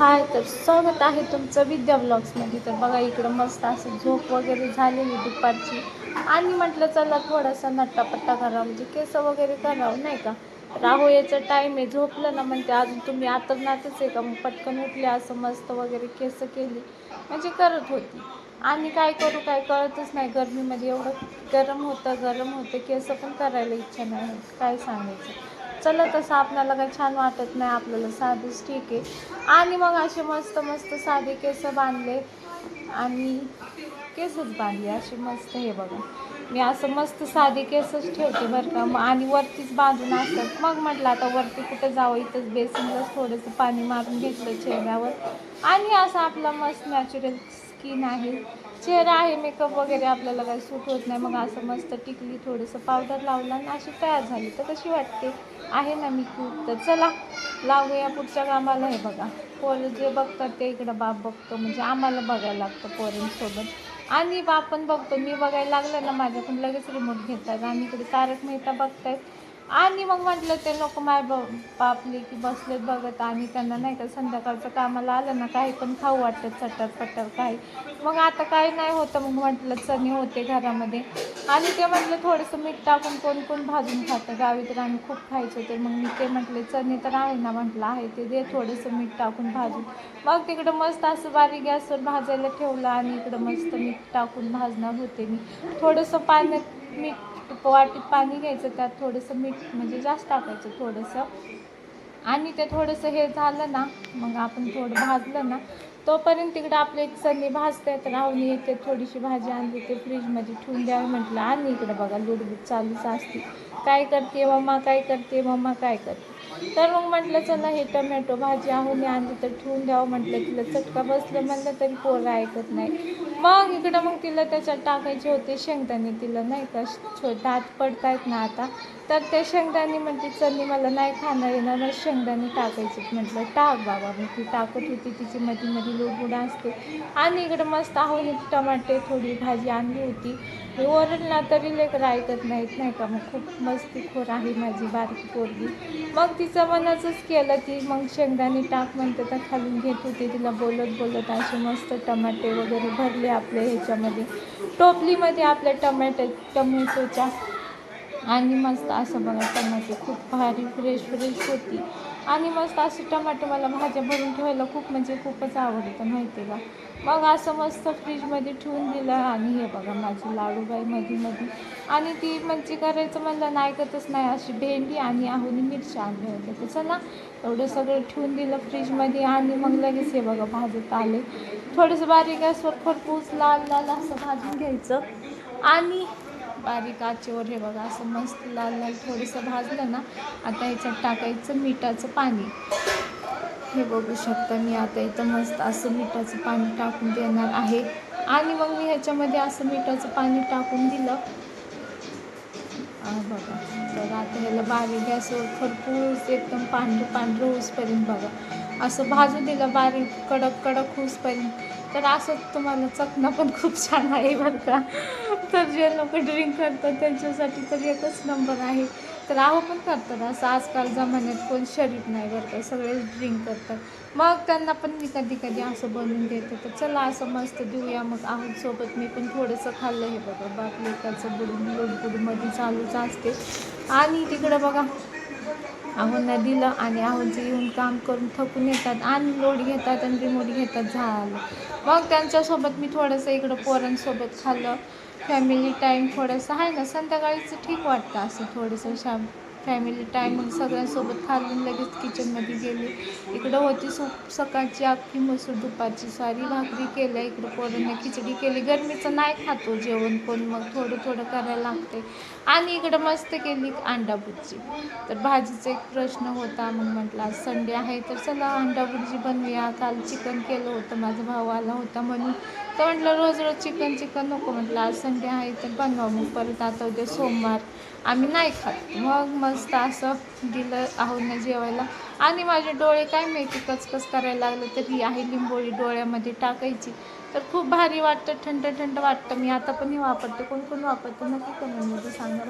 हाय तर स्वागत आहे तुमचं विद्या ब्लॉग्समध्ये. तर बघा इकडं मस्त असं झोप वगैरे झालेली दुपारची. आणि म्हटलं चला थोडासा नट्टापट्टा करावा म्हणजे केस वगैरे करावं नाही का? राहू याचा टाईम आहे. झोपलं ना म्हणते अजून तुम्ही आतरणातच आहे का? मग पटकन उठले असं मस्त वगैरे केस केली. म्हणजे करत होती. आणि काय करू काय कळतच नाही. गरमीमध्ये एवढं गरम होतं गरम होतं केस पण करायला इच्छा नाही. काय सांगायचं? चला तसं आपल्याला काही छान वाटत नाही आपल्याला साधेच ठीक आहे. आणि मग असे मस्त मस्त साधे केस बांधले. आणि केसच बांधले असे मस्त हे बघा. मी असं मस्त साधे केसच ठेवते बरं का. मग आणि वरतीच बांधून असतात मग म्हटलं आता वरती कुठं जावं? इथंच बेसिनलाच थोडंसं पाणी मारून घेतलं चेहऱ्यावर. आणि असं आपला मस्त नॅचरल स्किन आहे. चेहरा आहे मेकअप वगैरे आपल्याला काही सूट होत नाही. मग असं मस्त टिकली थोडंसं पावडर लावला आणि अशी तयार झाली. तर कशी वाटते? आहे ना मी खूप तर चला लावूया पुढच्या कामाला हे बघा. पोरं जे बघतात ते इकडं बाप बघतो. म्हणजे आम्हाला बघायला लागतं पोरांसोबत. आणि बाप पण बघतो. मी बघायला लागलं ना माझ्याकडून लगेच रिमोट घेतात. आणि इकडे तारक मेहता बघतायत. आणि मग म्हटलं ते लोक माय बापले की बसलेत बघत आणि त्यांना नाही का संध्याकाळचं कामाला आलं ना काही पण खाऊ वाटतं चटर पटर काही. मग आता काही नाही होतं मग म्हटलं चणे होते घरामध्ये. आणि ते म्हटलं थोडंसं मीठ टाकून कोण कोण भाजून खातं. गावी तर आम्ही खूप खायचो ते मग मी ते म्हटले चणे तर आहे ना म्हटलं आहे ते दे थोडंसं मीठ टाकून भाजून. मग तिकडं मस्त असं बारीक गॅसवर भाजायला ठेवलं आणि इकडं मस्त मीठ टाकून भाजणार होते मी. थोडंसं पाण्यात मीठ वाटीत पाणी घ्यायचं त्यात थोडंसं मीठ म्हणजे जास्त टाकायचं थोडंसं. आणि ते थोडंसं हे झालं ना मग आपण थोडं भाजलं ना तोपर्यंत तिकडं आपले चणे भाजतायत राहून येते थोडीशी भाजी आणली ते फ्रीजमध्ये ठेवून द्यावी म्हटलं आणि इकडं बघा लुडबुड चालूच असते. काय करते मम्मा काय करते मम्मा काय करते. तर मग म्हटलं चला हे टमॅटो भाजी आहून आणली तर ठेवून द्यावं म्हटलं तिला चटका बसलं म्हणलं तरी पोरं ऐकत नाही. मग इकडं मग तिला त्याच्यात टाकायचे होते शेंगदाणे तिला नाही का? छो दात पडतायत ना आता. तर ते शेंगदाणे म्हणते चलनी मला नाही खाणार येणार मग शेंगदाणे टाकायचे. म्हटलं टाक बाबा. मग ती टाकत होती. तिची मधी मध्ये लोडबुड असते. आणि इकडं मस्त आहोनी टमाटे थोडी भाजी आणली होती. ओरडला तरी लेकर ऐकत नाहीत नाही का? मग खूप मस्तीखोर आहे माझी बारकी पोरगी. मग तिचं मनाचंच केलं ती मग शेंगदाणे टाक म्हणते तर खालून घेत होती. तिला बोलत बोलत असे मस्त टमाटे वगैरे भरले आपल्या ह्याच्यामध्ये. टोपलीमध्ये आपल्या टमॅटो टमॅटोच्या. आणि मस्त असं बघा टमाटे खूप भारी फ्रेश फ्रेश होती. आणि मस्त असे टमाटे मला भाज्या भरून ठेवायला खूप म्हणजे खूपच आवडतं माहिती आहे का? मग असं मस्त फ्रीजमध्ये ठेवून दिलं आणि हे बघा माझी लाडूबाई मध्ये मध्ये आणि ती म्हणजे करायचं म्हणलं नाही ऐकतच नाही अशी भेंडी आणि आहुनी मिरच्या आणल्या होत्या त्याचं ना एवढं सगळं ठेवून दिलं फ्रीजमध्ये आणि मग लगेच हे बघा भाजत आले. थोडंसं बारीक गॅसवर खरपूस लाल लाल असं भाजून घ्यायचं. आणि बारीक आचेवर हे बघा असं मस्त लाल लाल थोडंसं भाजलं ना आता ह्याच्यात टाकायचं मिठाचं पाणी. हे बघू शकता मी आता इथं मस्त असं मिठाचं पाणी टाकून देणार आहे. आणि मग मी ह्याच्यामध्ये असं मिठाचं पाणी टाकून दिलं. बघा बघा तर आता ह्याला बारीक गॅसवर खरपूस एकदम पांढरं पांढरं होऊसपर्यंत बघा. असं भाजू दिलं बारीक कडक कडक होऊसपर्यंत. तर असं तुम्हाला चकणं पण खूप छान आहे बरं का. तर जे लोक ड्रिंक करतात त्यांच्यासाठी तर एकच नंबर आहे. तर आहो पण करतात असं. आजकाल जमान्यात कोण शरीफ नाही बरं का. सगळेच ड्रिंक करतात. मग त्यांना पण मी कधी कधी असं बनवून देते. तर चला असं मस्त देऊया. मग आहून सोबत मी पण थोडंसं खाल्लं हे बघा. बाप लेकाचं बुडून बुडबुडमध्ये चालूच असते. आणि तिकडं बघा. आहोंना दिलं आणि आहोंचं येऊन काम करून थकून येतात. आणि लोड घेतात आणि रिमोट घेतात झालं. मग त्यांच्यासोबत मी थोडंसं इकडं पोरांसोबत खाल्लं. फॅमिली टाईम थोडंसं आहे ना संध्याकाळीचं ठीक वाटतं असं थोडंसं शाम फॅमिली टाईम मग सगळ्यांसोबत खालून लगेच किचनमध्ये गेले. इकडं होती सु सकाळची अख्खी मसूर दुपारची सारी भाकरी केल्या इकडं पोरांना खिचडी केली. गरमीचं नाही खातो हो जेवण पण मग थोडं थोडं करायला लागते. आणि इकडं मस्त केली अंडा भुर्जी तर भाजीचा एक प्रश्न होता मग म्हटलं आज संडे आहे तर चला अंडा भुर्जी बनवूया. काल चिकन केलं होतं माझा भाऊ आला होता म्हणून. तर म्हटलं रोज रोज चिकन चिकन नको म्हटलं आज संडे आहे तर बनवा मग परत. आता उद्या सोमवार. आम्ही नाही खात. मग मग मस्त असं दिलं आहोंना जेवायला. आणि माझे डोळे काय माहिती कचकच करायला लागलं तर ही आहे लिंबोळी डोळ्यामध्ये टाकायची. तर खूप भारी वाटतं थंड थंड वाटतं. मी आता पण हे वापरते. कोण कोण वापरतं? नक्की कमेंटमध्ये सांगा